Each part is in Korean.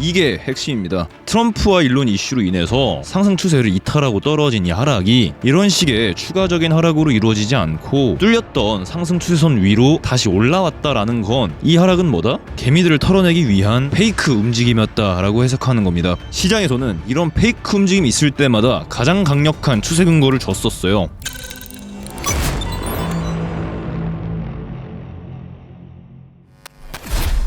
이게 핵심입니다. 트럼프와 일론 이슈로 인해서 상승 추세를 이탈하고 떨어진 이 하락이 이런 식의 추가적인 하락으로 이루어지지 않고 뚫렸던 상승 추세선 위로 다시 올라왔다라는 건 이 하락은 뭐다? 개미들을 털어내기 위한 페이크 움직임이었다라고 해석하는 겁니다. 시장에서는 이런 페이크 움직임이 있을 때마다 가장 강력한 추세 근거를 줬었어요.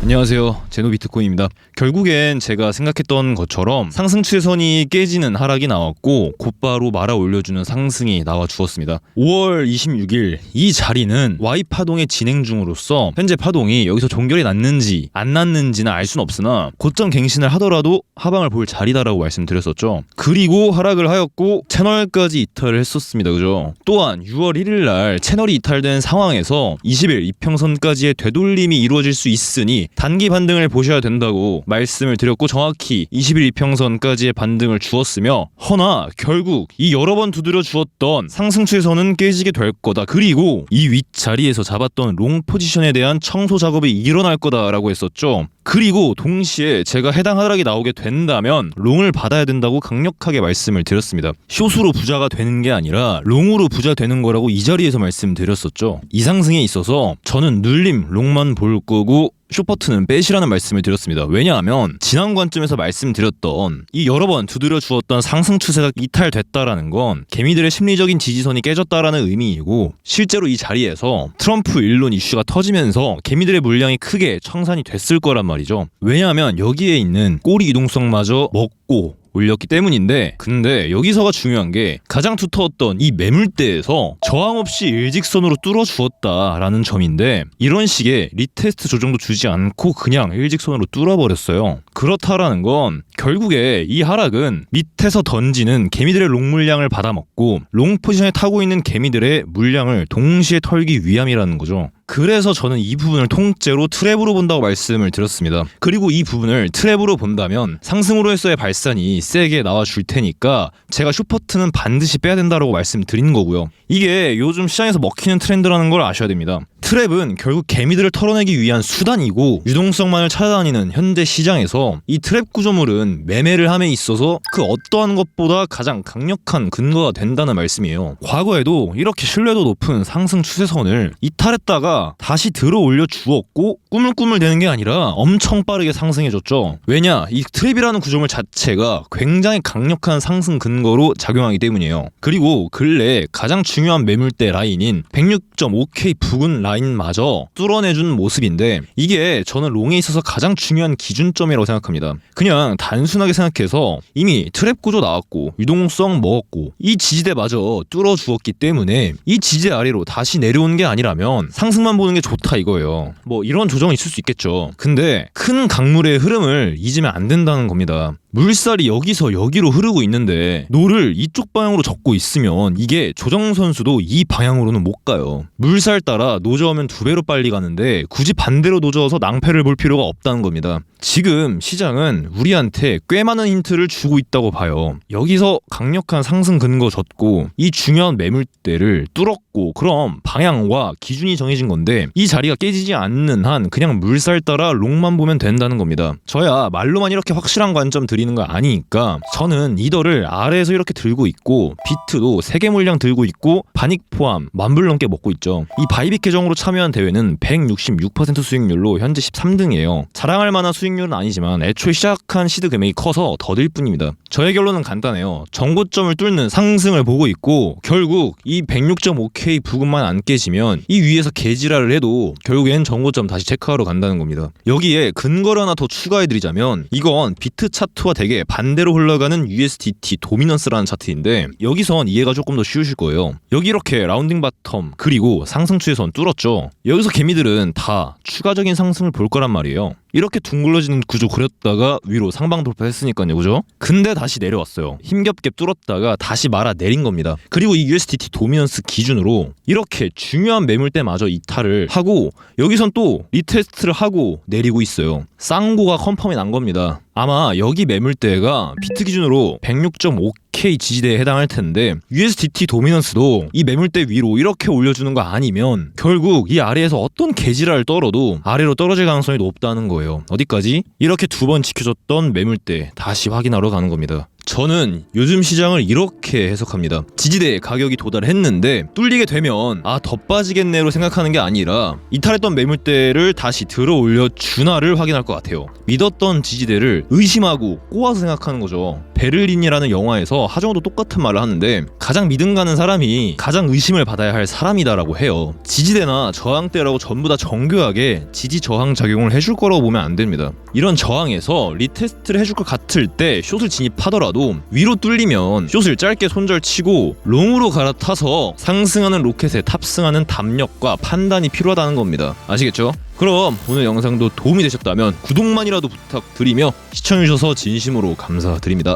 안녕하세요. 제노비트코인입니다. 결국엔 제가 생각했던 것처럼 상승 추세선이 깨지는 하락이 나왔고 곧바로 말아 올려주는 상승이 나와 주었습니다. 5월 26일 이 자리는 Y 파동의 진행 중으로서 현재 파동이 여기서 종결이 났는지 안 났는지는 알 수는 없으나 고점 갱신을 하더라도 하방을 볼 자리다라고 말씀드렸었죠. 그리고 하락을 하였고 채널까지 이탈을 했었습니다. 그죠? 또한 6월 1일 날 채널이 이탈된 상황에서 20일 이평선까지의 되돌림이 이루어질 수 있으니 단기 반등을 보셔야 된다고 말씀을 드렸고 정확히 20일 이평선까지의 반등을 주었으며 허나 결국 이 여러 번 두드려 주었던 상승 추세선은 깨지게 될 거다. 그리고 이 윗자리에서 잡았던 롱 포지션에 대한 청소 작업이 일어날 거다라고 했었죠. 그리고 동시에 제가 해당 하락이 나오게 된다면 롱을 받아야 된다고 강력하게 말씀을 드렸습니다. 숏으로 부자가 되는 게 아니라 롱으로 부자 되는 거라고 이 자리에서 말씀드렸었죠. 이 상승에 있어서 저는 눌림 롱만 볼 거고 쇼퍼트는 빼시라는 말씀을 드렸습니다. 왜냐하면 지난 관점에서 말씀드렸던 이 여러 번 두드려 주었던 상승 추세가 이탈됐다라는 건 개미들의 심리적인 지지선이 깨졌다라는 의미이고 실제로 이 자리에서 트럼프 일론 이슈가 터지면서 개미들의 물량이 크게 청산이 됐을 거란 말이죠. 왜냐하면 여기에 있는 꼬리 이동성마저 먹고 올렸기 때문인데 근데 여기서가 중요한 게 가장 두터웠던 이 매물대에서 저항 없이 일직선으로 뚫어 주었다라는 점인데 이런 식의 리테스트 조정도 주지 않고 그냥 일직선으로 뚫어 버렸어요. 그렇다라는 건 결국에 이 하락은 밑에서 던지는 개미들의 롱 물량을 받아먹고 롱 포지션에 타고 있는 개미들의 물량을 동시에 털기 위함이라는 거죠. 그래서 저는 이 부분을 통째로 트랩으로 본다고 말씀을 드렸습니다. 그리고 이 부분을 트랩으로 본다면 상승으로서의 발산이 세게 나와 줄 테니까 제가 슈퍼트는 반드시 빼야 된다고 말씀드린 거고요. 이게 요즘 시장에서 먹히는 트렌드라는 걸 아셔야 됩니다. 트랩은 결국 개미들을 털어내기 위한 수단이고 유동성만을 찾아다니는 현재 시장에서 이 트랩 구조물은 매매를 함에 있어서 그 어떠한 것보다 가장 강력한 근거가 된다는 말씀이에요. 과거에도 이렇게 신뢰도 높은 상승 추세선을 이탈했다가 다시 들어 올려 주었고 꾸물꾸물 되는 게 아니라 엄청 빠르게 상승해줬죠. 왜냐 이 트랩이라는 구조물 자체가 굉장히 강력한 상승 근거로 작용하기 때문이에요. 그리고 근래 가장 중요한 매물대 라인인 106.5K 부근 라인마저 뚫어내준 모습인데 이게 저는 롱에 있어서 가장 중요한 기준점이라고 생각합니다. 그냥 단순하게 생각해서 이미 트랩 구조 나왔고 유동성 먹었고 이 지지대마저 뚫어 주었기 때문에 이 지지대 아래로 다시 내려오는 게 아니라면 상승만 보는 게 좋다 이거예요. 뭐 이런 조정은 있을 수 있겠죠. 근데 큰 강물의 흐름을 잊으면 안 된다는 겁니다. 물살이 여기서 여기로 흐르고 있는데 노를 이쪽 방향으로 젓고 있으면 이게 조정 선수도 이 방향으로는 못 가요. 물살 따라 노저으면 두 배로 빨리 가는데 굳이 반대로 노저어서 낭패를 볼 필요가 없다는 겁니다. 지금 시장은 우리한테 꽤 많은 힌트를 주고 있다고 봐요. 여기서 강력한 상승 근거 졌고 이 중요한 매물대를 뚫었고 그럼 방향과 기준이 정해진 건데 이 자리가 깨지지 않는 한 그냥 물살 따라 롱만 보면 된다는 겁니다. 저야 말로만 이렇게 확실한 관점 드리 는 거 아니니까 저는 이더를 아래에서 이렇게 들고 있고 비트도 3개 물량 들고 있고 바닉 포함 만불 넘게 먹고 있죠. 이 바이빅 계정으로 참여한 대회는 166% 수익률로 현재 13등이에요. 자랑할 만한 수익률은 아니지만 애초에 시작한 시드 금액이 커서 더딜 뿐입니다. 저의 결론은 간단해요. 정고점을 뚫는 상승을 보고 있고 결국 이 106.5K 부근만 안 깨지면 이 위에서 개지랄을 해도 결국엔 정고점 다시 체크하러 간다는 겁니다. 여기에 근거를 하나 더 추가해드리자면 이건 비트 차트와 되게 반대로 흘러가는 USDT 도미넌스라는 차트인데 여기선 이해가 조금 더 쉬우실 거예요. 여기 이렇게 라운딩 바텀 그리고 상승 추세선 뚫었죠. 여기서 개미들은 다 추가적인 상승을 볼 거란 말이에요. 이렇게 둥글러지는 구조 그렸다가 위로 상방 돌파했으니까요, 그죠? 근데 다시 내려왔어요. 힘겹게 뚫었다가 다시 말아 내린 겁니다. 그리고 이 USDT 도미넌스 기준으로 이렇게 중요한 매물대마저 이탈을 하고 여기선 또 리테스트를 하고 내리고 있어요. 쌍고가 컨펌이 난 겁니다. 아마 여기 매물대가 비트 기준으로 106.5 DK 지지대에 해당할 텐데 USDT 도미넌스도 이 매물대 위로 이렇게 올려주는 거 아니면 결국 이 아래에서 어떤 개지랄을 떨어도 아래로 떨어질 가능성이 높다는 거예요. 어디까지? 이렇게 두 번 지켜줬던 매물대 다시 확인하러 가는 겁니다. 저는 요즘 시장을 이렇게 해석합니다. 지지대 가격이 도달했는데 뚫리게 되면 아 더 빠지겠네로 생각하는 게 아니라 이탈했던 매물대를 다시 들어 올려 준화를 확인할 것 같아요. 믿었던 지지대를 의심하고 꼬아서 생각하는 거죠. 베를린이라는 영화에서 하정우도 똑같은 말을 하는데 가장 믿음 가는 사람이 가장 의심을 받아야 할 사람이다라고 해요. 지지대나 저항대라고 전부 다 정교하게 지지 저항 작용을 해줄 거라고 보면 안 됩니다. 이런 저항에서 리테스트를 해줄 것 같을 때 숏을 진입하더라 도 위로 뚫리면 숏을 짧게 손절치고 롱으로 갈아타서 상승하는 로켓에 탑승하는 담력과 판단이 필요하다는 겁니다. 아시겠죠? 그럼 오늘 영상도 도움이 되셨다면 구독만이라도 부탁드리며 시청해주셔서 진심으로 감사드립니다.